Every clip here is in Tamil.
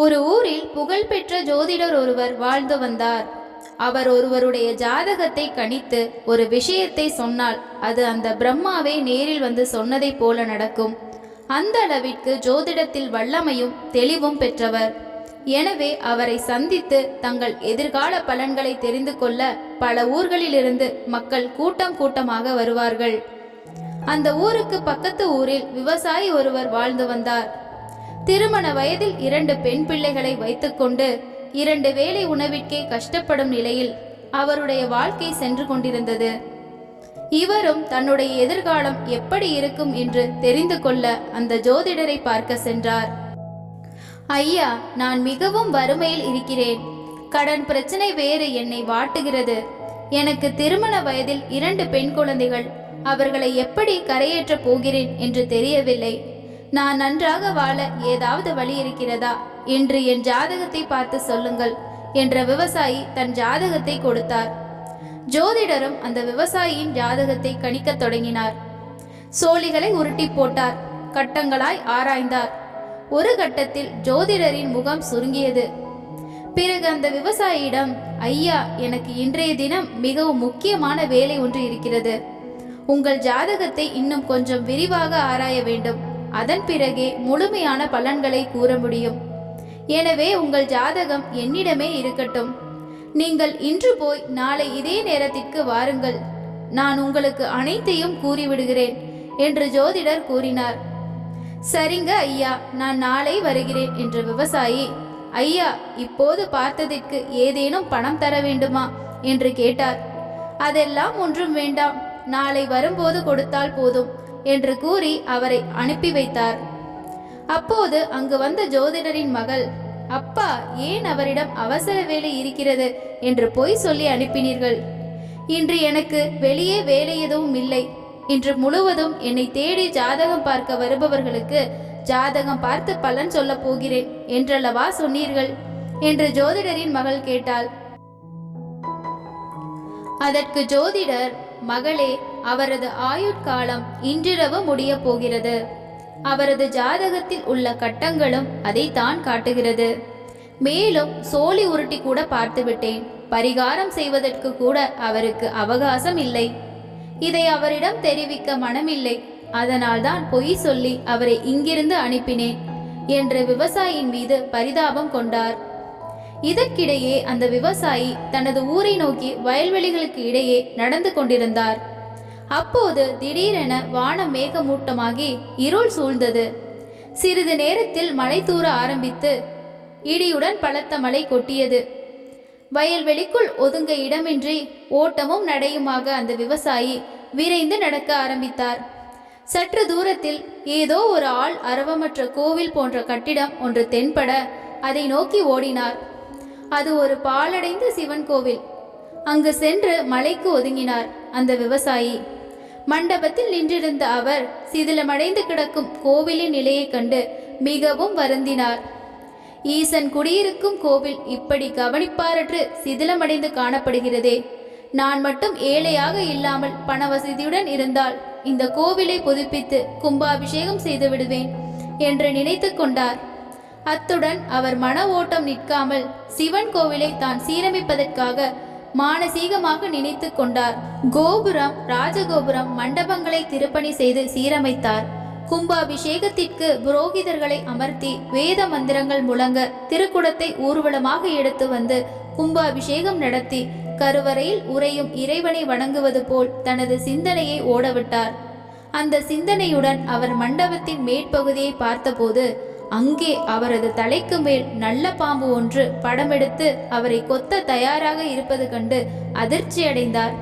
ஒரு ஊரில் புகழ்பெற்ற ஜோதிடர் ஒருவர் வாழ்ந்து வந்தார். அவர் ஒருவருடைய ஜாதகத்தை கணித்து ஒரு விஷயத்தை சொன்னால் அது அந்த பிரம்மாவே நேரில் வந்து சொன்னதைப் போல நடக்கும். அந்த அளவிற்கு ஜோதிடத்தில் வல்லமையும் தெளிவும் பெற்றவர். எனவே அவரை சந்தித்து தங்கள் எதிர்கால பலன்களை தெரிந்து கொள்ள பல ஊர்களிலிருந்து மக்கள் கூட்டம் கூட்டமாக வருவார்கள். அந்த ஊருக்கு பக்கத்து ஊரில் விவசாயி ஒருவர் வாழ்ந்து வந்தார். திருமண வயதில் இரண்டு பெண் பிள்ளைகளை வைத்துக்கொண்டு இரண்டு வேளை உணவிற்கே கஷ்டப்படும் நிலையில் அவருடைய வாழ்க்கை சென்று கொண்டிருந்தது. இவரும் தன்னுடைய எதிர்காலம் எப்படி இருக்கும் என்று தெரிந்து கொள்ள அந்த ஜோதிடரை பார்க்க சென்றார். ஐயா நான் மிகவும் வறுமையில் இருக்கிறேன். கடன் பிரச்சனை வேறு என்னை வாட்டுகிறது. எனக்கு திருமண வயதில் இரண்டு பெண் குழந்தைகள். அவர்களை எப்படி கரையேற்றப் போகிறேன் என்று தெரியவில்லை. நான் நன்றாக வாழ ஏதாவது வழி இருக்கிறதா? என்று என் ஜாதகத்தை பார்த்து சொல்லுங்கள் என்ற விவசாயி தன் ஜாதகத்தை கொடுத்தார். ஜோதிடரும் அந்த விவசாயியின் ஜாதகத்தை கணிக்கத் தொடங்கினார். சோழிகளை உருட்டி போட்டார் கட்டங்களாய் ஆராய்ந்தார். ஒரு கட்டத்தில் ஜோதிடரின் முகம் சுருங்கியது. பிறகு அந்த விவசாயியிடம் ஐயா எனக்கு இன்றைய தினம் மிகவும் முக்கியமான வேலை ஒன்று இருக்கிறது. உங்கள் ஜாதகத்தை இன்னும் கொஞ்சம் விரிவாக ஆராய வேண்டும். அதன் பிறகே முழுமையான பலன்களை கூற முடியும். எனவே உங்கள் ஜாதகம் என்னிடமே இருக்கட்டும். நீங்கள் இன்று போய் நாளை இதே நேரத்திற்கு வாருங்கள். நான் உங்களுக்கு அனைத்தையும் கூறிவிடுகிறேன் என்று ஜோதிடர் கூறினார். சரிங்க ஐயா நான் நாளை வருகிறேன் என்ற விவசாயி. ஐயா இப்போது பார்த்ததற்கு ஏதேனும் பணம் தர வேண்டுமா என்று கேட்டார். அதெல்லாம் ஒன்றும் வேண்டாம் நாளை வரும்போது கொடுத்தால் போதும் என்று கூறி அவரை அனுப்பி வைத்தார். அப்போது அங்கு வந்த ஜோதிடரின் மகள் அப்பா ஏன் அவரிடம் அவசர வேலை இருக்கிறது என்று பொய் சொல்லி அனுப்பினீர்கள். இன்று எனக்கு வெளியே வேலை எதுவும் இல்லை. இன்று முழுவதும் என்னை தேடி ஜாதகம் பார்க்க வருபவர்களுக்கு ஜாதகம் பார்த்து பலன் சொல்ல போகிறேன் என்றல்லவா சொன்னீர்கள்? என்று ஜோதிடரின் மகள் கேட்டாள். அதற்கு ஜோதிடர் மகளே அவரது ஆயுட்காலம் இன்றிரவு முடிய போகிறது. அவரது ஜாதகத்தில் உள்ள கட்டங்களும் அதைத்தான் காட்டுகிறது. மேலும் சோழி உருட்டி கூட பார்த்துவிட்டேன். பரிகாரம் செய்வதற்கு கூட அவருக்கு அவகாசம் இல்லை. இதை அவரிடம் தெரிவிக்க மனமில்லை. அதனால்தான் பொய் சொல்லி அவரை இங்கிருந்து அனுப்பினேன் என்று விவசாயியின் மீது பரிதாபம் கொண்டார். இதற்கிடையே அந்த விவசாயி தனது ஊரை நோக்கி வயல்வெளிகளுக்கு இடையே நடந்து கொண்டிருந்தார். அப்போது திடீரென வானம் மேகமூட்டமாகி இருள் சூழ்ந்தது. சிறிது நேரத்தில் மழை தூர ஆரம்பித்து இடியுடன் பலத்த மழை கொட்டியது. வயல்வெளிக்குள் ஒதுங்க இடமின்றி ஓட்டமும் நடையுமாக அந்த விவசாயி விரைந்து நடக்க ஆரம்பித்தார். சற்று தூரத்தில் ஏதோ ஒரு ஆள் அரவமற்ற கோவில் போன்ற கட்டிடம் ஒன்று தென்பட அதை நோக்கி ஓடினார். அது ஒரு பாழடைந்த சிவன் கோவில். அங்கு சென்று மலைக்கு ஒதுங்கினார் அந்த விவசாயி. மண்டபத்தில் நின்றிருந்த அவர் சிதிலமடைந்து கிடக்கும் கோவிலின் நிலையைக் கண்டு மிகவும் வருந்தினார். ஈசன் குடியிருக்கும் கோவில் இப்படி கவனிப்பாரற்று சிதிலமடைந்து காணப்படுகிறதே. நான் மட்டும் ஏழையாக இல்லாமல் பண வசதியுடன் இருந்தால் இந்த கோவிலை புதுப்பித்து கும்பாபிஷேகம் செய்து விடுவேன் என்று நினைத்து கொண்டார். அத்துடன் அவர் மன ஓட்டம் நிற்காமல் சிவன் கோவிலை தான் சீரமைப்பதற்காக மானசீகமாக நினைத்து கொண்டார். கோபுரம் ராஜகோபுரம் மண்டபங்களை திருப்பணி செய்து சீரமைத்தார். கும்பாபிஷேகத்திற்கு புரோகிதர்களை அமர்த்தி வேத மந்திரங்கள் முழங்க திருக்குடத்தை ஊர்வலமாக எடுத்து வந்து கும்பாபிஷேகம் நடத்தி கருவறையில் உறையும் இறைவனை வணங்குவது போல் தனது சிந்தனையை ஓடவிட்டார். அந்த சிந்தனையுடன் அவர் மண்டபத்தின் மேற்பகுதியை பார்த்தபோது அங்கே அவரது தலைக்கு மேல் நல்ல பாம்பு ஒன்று படமெடுத்து அவரை கொத்த தயாராக இருப்பது கண்டு அதிர்ச்சி அடைந்தார்.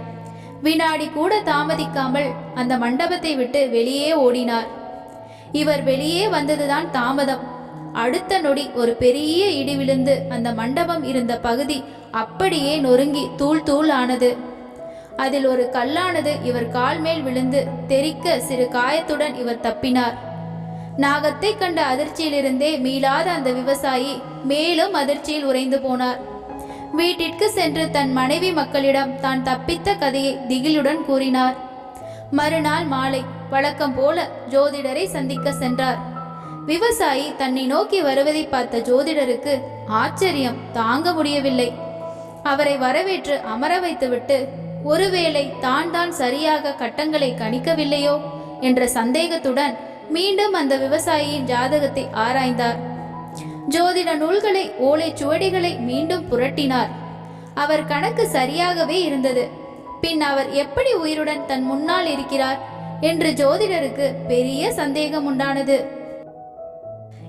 வினாடி கூட தாமதிக்காமல் அந்த மண்டபத்தை விட்டு வெளியே ஓடினார். இவர் வெளியே வந்ததுதான் தாமதம். அடுத்த நொடி ஒரு பெரிய இடி விழுந்து அந்த மண்டபம் இருந்த பகுதி அப்படியே நொறுங்கி தூள் தூள் ஆனது. அதில் ஒரு கல்லானது இவர் கால் மேல் விழுந்து தெறிக்க சிறு காயத்துடன் இவர் தப்பினார். நாகத்தை கண்ட அதிர்ச்சியிலிருந்தே மீளாத அந்த விவசாயி மேலும் அதிர்ச்சியில் உறைந்து போனார். வீட்டிற்கு சென்று தன் மனைவி மக்களிடம் தான் தப்பித்த கதையை திகிலுடன் கூறினார். மறுநாள் மாலை வழக்கம் போல ஜோதிடரை சந்திக்க சென்றார். விவசாயி தன்னை நோக்கி வருவதை பார்த்த ஜோதிடருக்கு ஆச்சரியம் தாங்க முடியவில்லை. அவரை வரவேற்று அமர வைத்துவிட்டு ஒருவேளை தான் தான் சரியாக கட்டங்களை கணிக்கவில்லையோ? என்ற சந்தேகத்துடன் மீண்டும் அந்த விவசாயியின் ஜாதகத்தை ஆராய்ந்தார். ஜோதிட நூல்களை ஓலை சுவடிகளை மீண்டும் புரட்டினார். அவர் கணக்கு சரியாகவே இருந்தது. பின் அவர் எப்படி உயிருடன் தன் முன்னால் இருக்கிறார் என்று ஜோதிடருக்கு பெரிய சந்தேகம் உண்டானது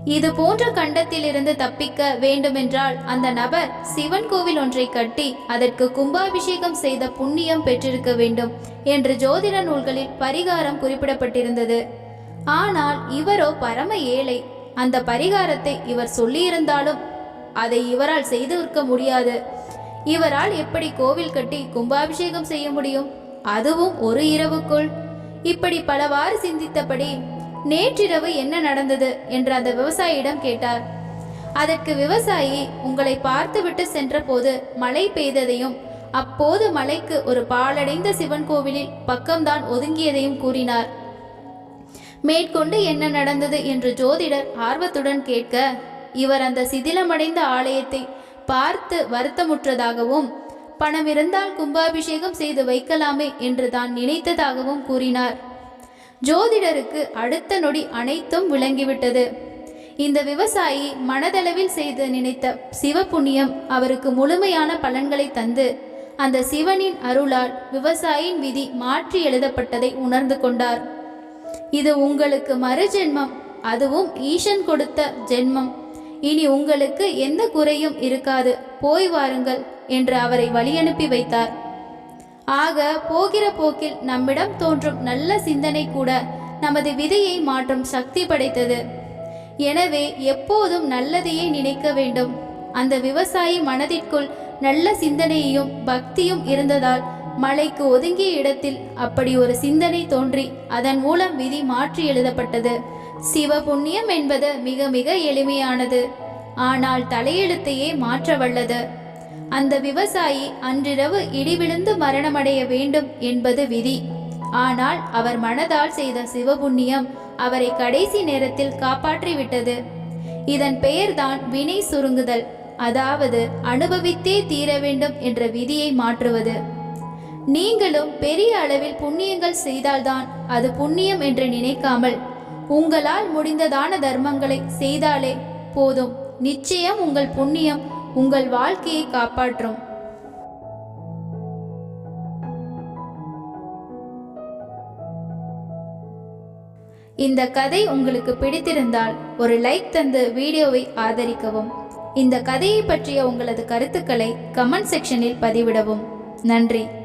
இது போன்ற கண்டத்திலிருந்து தப்பிக்க வேண்டுமென்றால் அந்த நபர் சிவன் கோவில் ஒன்றை கட்டி அதற்கு கும்பாபிஷேகம் செய்த புண்ணியம் பெற்றிருக்க வேண்டும் என்று ஜோதிட நூல்களில் பரிகாரம் குறிப்பிடப்பட்டிருந்தது. ஆனால் இவரோ பரம ஏழை. அந்த பரிகாரத்தை இவர் சொல்லியிருந்தாலும் அதை இவரால் செய்திருக்க முடியாது. இவரால் எப்படி கோவில் கட்டி கும்பாபிஷேகம் செய்ய முடியும்? அதுவும் ஒரு இரவுக்குள். இப்படி பலவாறு சிந்தித்தபடி நேற்றிரவு என்ன நடந்தது என்று அந்த விவசாயியிடம் கேட்டார். அதற்கு விவசாயி உங்களை பார்த்துவிட்டு சென்றபோது மழை பெய்ததையும் அப்போது மலைக்கு ஒரு பாழடைந்த சிவன் கோவிலில் பக்கம்தான் ஒதுங்கியதையும் கூறினார். மேற்கொண்டு என்ன நடந்தது என்று ஜோதிடர் ஆர்வத்துடன் கேட்க இவர் அந்த சிதிலமடைந்த ஆலயத்தை பார்த்து வருத்தமுற்றதாகவும் பணம் இருந்தால் கும்பாபிஷேகம் செய்து வைக்கலாமே என்று தான் நினைத்ததாகவும் கூறினார். ஜோதிடருக்கு அடுத்த நொடி அனைத்தும் விளங்கிவிட்டது. இந்த விவசாயி மனதளவில் செய்து நினைத்த சிவபுண்ணியம் அவருக்கு முழுமையான பலன்களை தந்து அந்த சிவனின் அருளால் விவசாயியின் விதி மாற்றி எழுதப்பட்டதை உணர்ந்து கொண்டார். இது உங்களுக்கு மறு ஜென்மம் அதுவும் ஈசன் கொடுத்த ஜென்மம். இனி உங்களுக்கு எந்த குறையும் இருக்காது போய் வாருங்கள் என்று அவரை வழியனுப்பி வைத்தார். ஆக போகிற போக்கில் நம்மிடம் தோன்றும் நல்ல சிந்தனை கூட நமது விதையை மாற்றும் சக்தி படைத்தது. எனவே எப்போதும் நல்லதையே நினைக்க வேண்டும். அந்த விவசாயி மனதிற்குள் நல்ல சிந்தனையும் பக்தியும் இருந்ததால் மலைக்கு ஒதுங்கிய இடத்தில் அப்படி ஒரு சிந்தனை தோன்றி அதன் மூலம் விதி மாற்றி எழுதப்பட்டது. சிவபுண்ணியம் என்பது மிக மிக எளிமையானது. ஆனால் தலையெழுத்தையே மாற்ற வல்லது. அந்த விவசாயி அன்றிரவு இடிவிழுந்து மரணமடைய வேண்டும் என்பது விதி. ஆனால் அவர் மனதால் செய்த சிவபுண்ணியம் அவரை கடைசி நேரத்தில் காப்பாற்றிவிட்டது. இதன் பெயர்தான் வினை சுருங்குதல் அதாவது அனுபவித்தே தீர வேண்டும் என்ற விதியை மாற்றுவது. நீங்களும் பெரிய அளவில் புண்ணியங்கள் செய்தால்தான் அது புண்ணியம் என்று நினைக்காமல் உங்களால் முடிந்ததான தர்மங்களை செய்தாலே போதும். நிச்சயம் உங்கள் புண்ணியம் உங்கள் வாழ்க்கையை காப்பாற்றும். இந்த கதை உங்களுக்கு பிடித்திருந்தால் ஒரு லைக் தந்து வீடியோவை ஆதரிக்கவும். இந்த கதையை பற்றிய உங்களது கருத்துக்களை கமெண்ட் செக்ஷனில் பதிவிடவும். நன்றி.